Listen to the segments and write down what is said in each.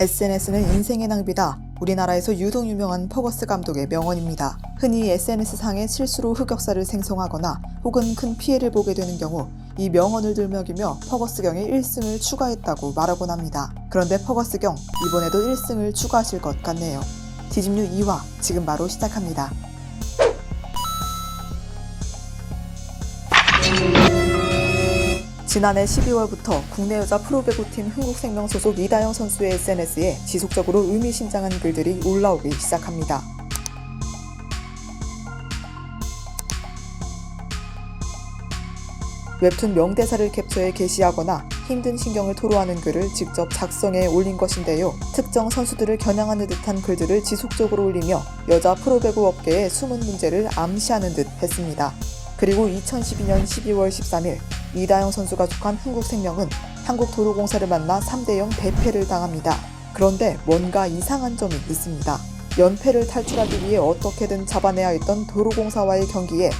SNS는 인생의 낭비다. 우리나라에서 유독 유명한 퍼거스 감독의 명언입니다. 흔히 SNS상에 실수로 흑역사를 생성하거나 혹은 큰 피해를 보게 되는 경우 이 명언을 들먹이며 퍼거스경에 1승을 추가했다고 말하곤 합니다. 그런데 퍼거스경 이번에도 1승을 추가하실 것 같네요. 디집뉴 2화 지금 바로 시작합니다. 지난해 12월부터 국내 여자 프로배구팀 흥국생명 소속 이다영 선수의 SNS에 지속적으로 의미심장한 글들이 올라오기 시작합니다. 웹툰 명대사를 캡처해 게시하거나 힘든 신경을 토로하는 글을 직접 작성해 올린 것인데요. 특정 선수들을 겨냥하는 듯한 글들을 지속적으로 올리며 여자 프로배구 업계의 숨은 문제를 암시하는 듯 했습니다. 그리고 2012년 12월 13일 이다영 선수가 속한 흥국생명은 한국도로공사를 만나 3대0 대패를 당합니다. 그런데 뭔가 이상한 점이 있습니다. 연패를 탈출하기 위해 어떻게든 잡아내야 했던 도로공사와의 경기에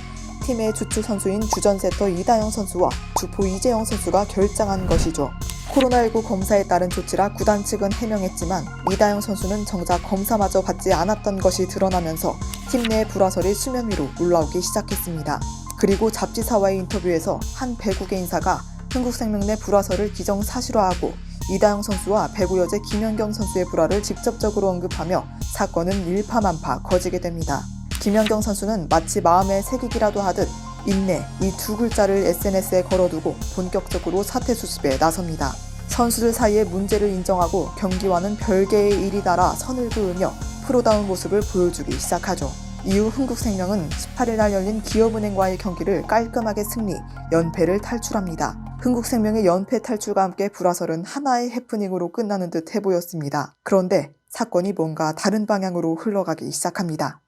팀의 주축 선수인 주전세터 이다영 선수와 주포 이재영 선수가 결장한 것이죠. 코로나19 검사에 따른 조치라 구단 측은 해명했지만 이다영 선수는 정작 검사마저 받지 않았던 것이 드러나면서 팀 내 불화설이 수면 위로 올라오기 시작했습니다. 그리고 잡지사와의 인터뷰에서 한 배구계 인사가 흥국생명 내 불화설을 기정사실화하고 이다영 선수와 배구 여제 김연경 선수의 불화를 직접적으로 언급하며 사건은 일파만파 커지게 됩니다. 김연경 선수는 마치 마음에 새기기라도 하듯 인내 이 두 글자를 SNS에 걸어두고 본격적으로 사태 수습에 나섭니다. 선수들 사이의 문제를 인정하고 경기와는 별개의 일이다라 선을 그으며 프로다운 모습을 보여주기 시작하죠. 이후 흥국생명은 18일 날 열린 기업은행과의 경기를 깔끔하게 승리, 연패를 탈출합니다. 흥국생명의 연패 탈출과 함께 불화설은 하나의 해프닝으로 끝나는 듯 해 보였습니다. 그런데 사건이 뭔가 다른 방향으로 흘러가기 시작합니다.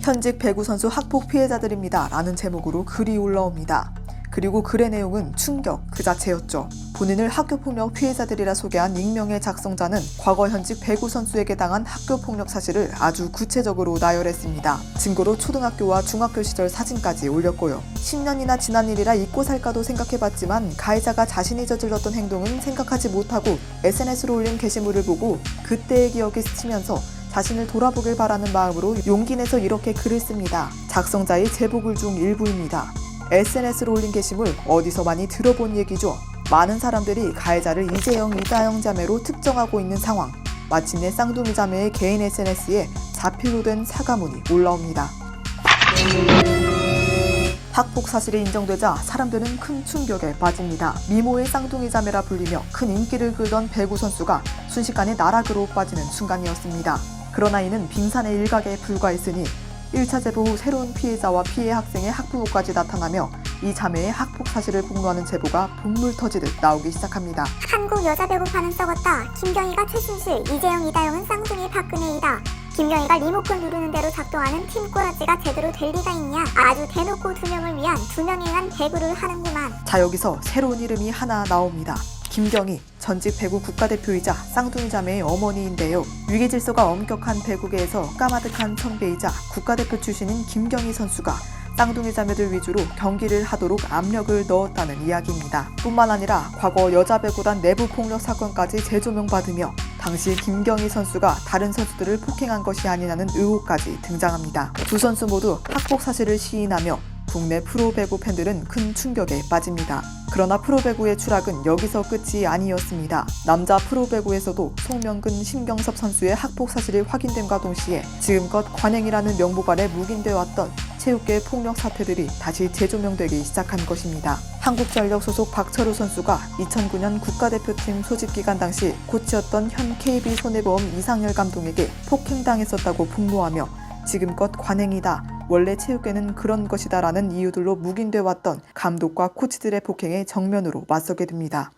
현직 배구 선수 학폭 피해자들입니다. 라는 제목으로 글이 올라옵니다. 그리고 글의 내용은 충격 그 자체였죠. 본인을 학교폭력 피해자들이라 소개한 익명의 작성자는 과거 현직 배구 선수에게 당한 학교폭력 사실을 아주 구체적으로 나열했습니다. 증거로 초등학교와 중학교 시절 사진까지 올렸고요. 10년이나 지난 일이라 잊고 살까도 생각해봤지만 가해자가 자신이 저질렀던 행동은 생각하지 못하고 SNS로 올린 게시물을 보고 그때의 기억이 스치면서 자신을 돌아보길 바라는 마음으로 용기 내서 이렇게 글을 씁니다. 작성자의 제보글 중 일부입니다. SNS로 올린 게시물 어디서 많이 들어본 얘기죠. 많은 사람들이 가해자를 이재영, 이다영 자매로 특정하고 있는 상황. 마침내 쌍둥이 자매의 개인 SNS에 자필로 된 사과문이 올라옵니다. 학폭 사실이 인정되자 사람들은 큰 충격에 빠집니다. 미모의 쌍둥이 자매라 불리며 큰 인기를 끌던 배구 선수가 순식간에 나락으로 빠지는 순간이었습니다. 그러나 이는 빙산의 일각에 불과했으니 1차 제보 후 새로운 피해자와 피해 학생의 학부모까지 나타나며 이 자매의 학폭 사실을 폭로하는 제보가 본물 터지듯 나오기 시작합니다. 한국 여자 배구판은 썩었다. 김경희가 최순실, 이재영, 이다영은 쌍둥이 박근혜이다. 김경희가 리모컨 누르는 대로 작동하는 팀 꼬라지가 제대로 될 리가 있냐? 아주 대놓고 두 명을 위한 두 명에 의한 배구를 하는구만. 자 여기서 새로운 이름이 하나 나옵니다. 김경희 전직 배구 국가대표이자 쌍둥이 자매의 어머니인데요. 위기 질서가 엄격한 배구계에서 까마득한 선배이자 국가대표 출신인 김경희 선수가 쌍둥이 자매들 위주로 경기를 하도록 압력을 넣었다는 이야기입니다. 뿐만 아니라 과거 여자 배구단 내부 폭력 사건까지 재조명받으며 당시 김경희 선수가 다른 선수들을 폭행한 것이 아니냐는 의혹까지 등장합니다. 두 선수 모두 학폭 사실을 시인하며 국내 프로 배구 팬들은 큰 충격에 빠집니다. 그러나 프로배구의 추락은 여기서 끝이 아니었습니다. 남자 프로배구에서도 송명근, 심경섭 선수의 학폭 사실이 확인됨과 동시에 지금껏 관행이라는 명목 아래 묵인돼 왔던 체육계 폭력 사태들이 다시 재조명되기 시작한 것입니다. 한국전력 소속 박철우 선수가 2009년 국가대표팀 소집 기간 당시 코치였던 현 KB 손해보험 이상열 감독에게 폭행당했었다고 폭로하며 지금껏 관행이다. 원래 체육계는 그런 것이다 라는 이유들로 묵인돼 왔던 감독과 코치들의 폭행에 정면으로 맞서게 됩니다.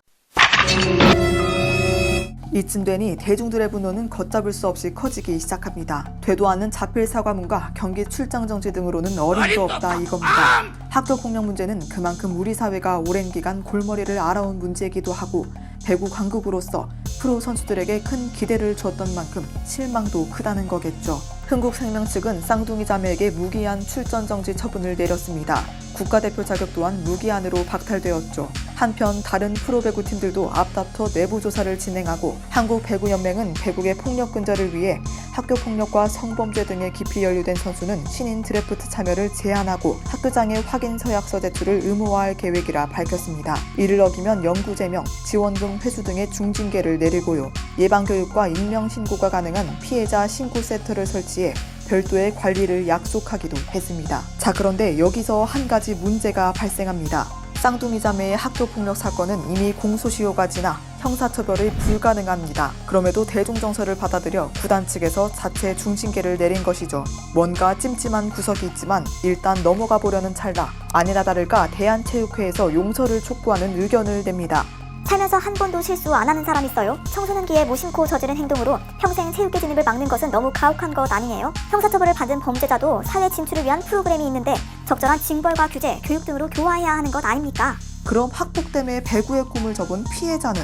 이쯤 되니 대중들의 분노는 걷잡을 수 없이 커지기 시작합니다. 되도 않는 자필 사과문과 경기 출장 정지 등으로는 어림도 없다 이겁니다. 학교 폭력 문제는 그만큼 우리 사회가 오랜 기간 골머리를 앓아온 문제이기도 하고 배구 강국으로서 프로 선수들에게 큰 기대를 줬던 만큼 실망도 크다는 거겠죠. 흥국생명 측은 쌍둥이 자매에게 무기한 출전 정지 처분을 내렸습니다. 국가대표 자격 또한 무기한으로 박탈되었죠. 한편 다른 프로배구 팀들도 앞다퉈 내부 조사를 진행하고 한국배구연맹은 배구의 폭력 근절을 위해 학교 폭력과 성범죄 등에 깊이 연루된 선수는 신인 드래프트 참여를 제한하고 학교장의 확인 서약서 제출을 의무화할 계획이라 밝혔습니다. 이를 어기면 영구 제명, 지원금 회수 등의 중징계를 내리고요. 예방 교육과 익명 신고가 가능한 피해자 신고 센터를 설치해 별도의 관리를 약속하기도 했습니다. 자, 그런데 여기서 한 가지 문제가 발생합니다. 쌍둥이 자매의 학교 폭력 사건은 이미 공소시효가 지나 형사처벌이 불가능합니다. 그럼에도 대중정서를 받아들여 구단 측에서 자체 중징계를 내린 것이죠. 뭔가 찜찜한 구석이 있지만 일단 넘어가 보려는 찰나 아니나 다를까 대한체육회에서 용서를 촉구하는 의견을 냅니다. 살면서 한 번도 실수 안 하는 사람 있어요? 청소년기에 무심코 저지른 행동으로 평생 체육계 진입을 막는 것은 너무 가혹한 것 아니에요? 형사처벌을 받은 범죄자도 사회 진출을 위한 프로그램이 있는데 적절한 징벌과 규제, 교육 등으로 교화해야 하는 것 아닙니까? 그럼 학폭 때문에 배구의 꿈을 접은 피해자는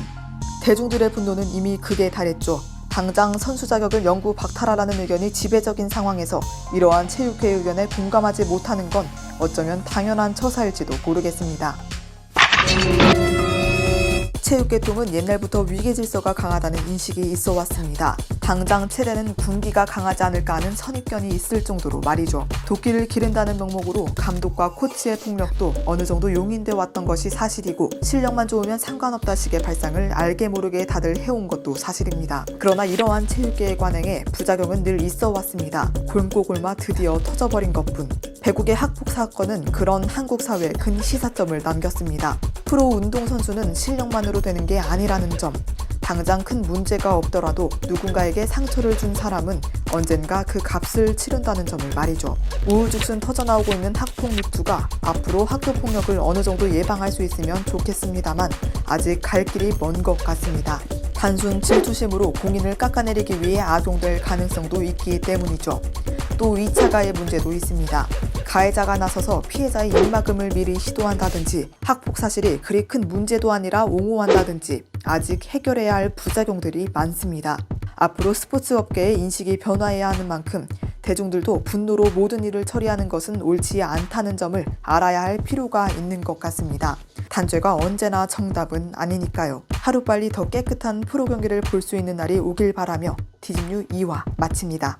대중들의 분노는 이미 극에 달했죠. 당장 선수 자격을 영구 박탈하라는 의견이 지배적인 상황에서 이러한 체육회 의견에 공감하지 못하는 건 어쩌면 당연한 처사일지도 모르겠습니다. 체육계통은 옛날부터 위계 질서가 강하다는 인식이 있어 왔습니다. 당장 체대는 군기가 강하지 않을까 하는 선입견이 있을 정도로 말이죠. 도끼를 기른다는 명목으로 감독과 코치의 폭력도 어느 정도 용인돼 왔던 것이 사실이고 실력만 좋으면 상관없다 식의 발상을 알게 모르게 다들 해온 것도 사실입니다. 그러나 이러한 체육계의 관행에 부작용은 늘 있어 왔습니다. 골고 골마 드디어 터져버린 것뿐. 배국의 학폭 사건은 그런 한국 사회에 큰 시사점을 남겼습니다. 프로 운동선수는 실력만으로 되는 게 아니라는 점. 당장 큰 문제가 없더라도 누군가에게 상처를 준 사람은 언젠가 그 값을 치른다는 점을 말이죠. 우후죽순 터져나오고 있는 학폭 미투가 앞으로 학교 폭력을 어느 정도 예방할 수 있으면 좋겠습니다만 아직 갈 길이 먼 것 같습니다. 단순 질투심으로 공인을 깎아내리기 위해 악용될 가능성도 있기 때문이죠. 또 2차 가해 문제도 있습니다. 가해자가 나서서 피해자의 입막음을 미리 시도한다든지 학폭 사실이 그리 큰 문제도 아니라 옹호한다든지 아직 해결해야 할 부작용들이 많습니다. 앞으로 스포츠 업계의 인식이 변화해야 하는 만큼 대중들도 분노로 모든 일을 처리하는 것은 옳지 않다는 점을 알아야 할 필요가 있는 것 같습니다. 단죄가 언제나 정답은 아니니까요. 하루빨리 더 깨끗한 프로 경기를 볼 수 있는 날이 오길 바라며 디즈뉴 2화 마칩니다.